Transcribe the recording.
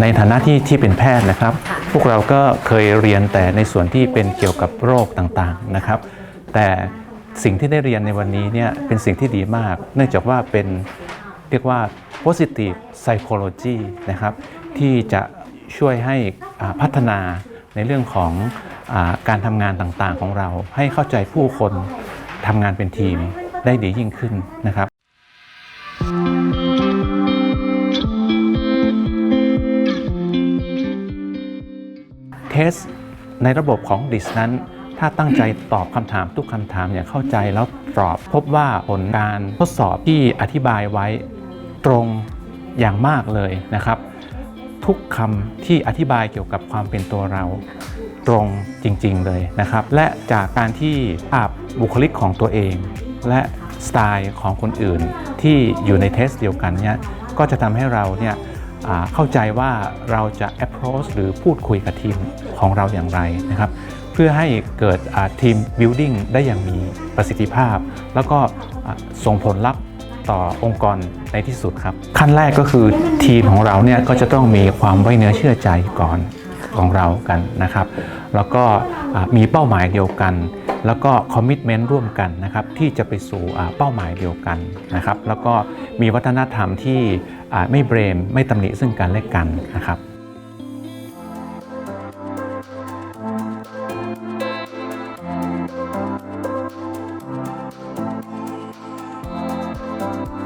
ในฐานะที่ที่เป็นแพทย์นะครับ พวกเราก็เคยเรียนแต่ในส่วนที่เป็นเกี่ยวกับโรคต่างๆนะครับ แต่สิ่งที่ได้เรียนในวันนี้เนี่ยเป็นสิ่งที่ดีมาก เนื่องจากว่าเป็นเรียกว่า positive psychology นะครับ ที่จะช่วยให้อ่าพัฒนาในเรื่องของอาการทำงานต่างๆของเรา ให้เข้าใจผู้คนทำงานเป็นทีมได้ดียิ่งขึ้นนะครับ สในระบบของ DIS นั้น ถ้าตั้งใจตอบคำถามทุกคำถามอย่างเข้าใจแล้วตอบพบว่าผลการทดสอบที่อธิบายไว้ตรงอย่างมากเลยนะครับ ทุกคำที่อธิบายเกี่ยวกับความเป็นตัวเราตรงจริงๆเลยนะครับ และจากการที่ภาพบุคลิกของตัวเอง และสไตล์ของคนอื่นที่อยู่ในเทสเดียวกันเนี่ยก็จะทำให้เราเนี่ย เข้าใจว่าเราจะ approach หรือพูดคุยกับทีมของเราอย่างไรนะครับ เพื่อให้เกิดทีม building ได้อย่างมีประสิทธิภาพ แล้วก็ส่งผลลัพธ์ต่อองค์กรในที่สุดครับ ขั้นแรกก็คือทีมของเราเนี่ยก็จะต้องมีความไว้เนื้อเชื่อใจก่อนของเรากันนะครับ แล้วก็มีเป้าหมายเดียวกัน แล้วก็คอมมิชเมนต์ร่วมกันนะครับที่จะไปสู่เป้าหมายเดียวกันนะครับ แล้วก็มีวัฒนธรรมที่ ไม่เบรม ไม่ตำหนิซึ่งกันและกันนะครับ